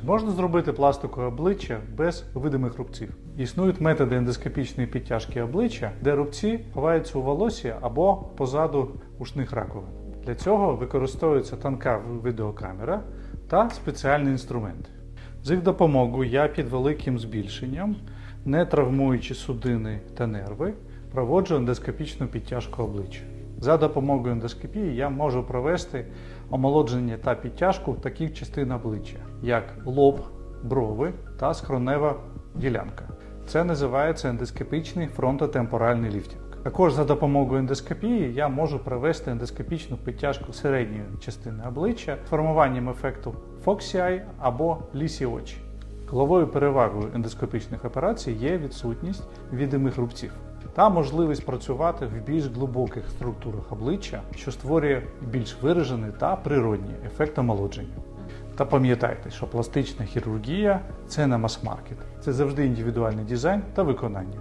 Чи можна зробити пластикове обличчя без видимих рубців? Існують методи ендоскопічної підтяжки обличчя, де рубці ховаються у волосі або позаду ушних раковин. Для цього використовується тонка відеокамера та спеціальний інструмент. З їх допомогою я під великим збільшенням, не травмуючи судини та нерви, проводжу ендоскопічну підтяжку обличчя. За допомогою ендоскопії я можу провести омолодження та підтяжку таких частин обличчя, як лоб, брови та скронева ділянка. Це називається ендоскопічний фронтотемпоральний ліфтинг. Також за допомогою ендоскопії я можу провести ендоскопічну підтяжку середньої частини обличчя з формуванням ефекту Foxy Eye або лісі очі. Головою перевагою ендоскопічних операцій є відсутність відомих рубців та можливість працювати в більш глибоких структурах обличчя, що створює більш виражений та природній ефект омолодження. Та пам'ятайте, що пластична хірургія це не мас-маркет, це завжди індивідуальний дизайн та виконання.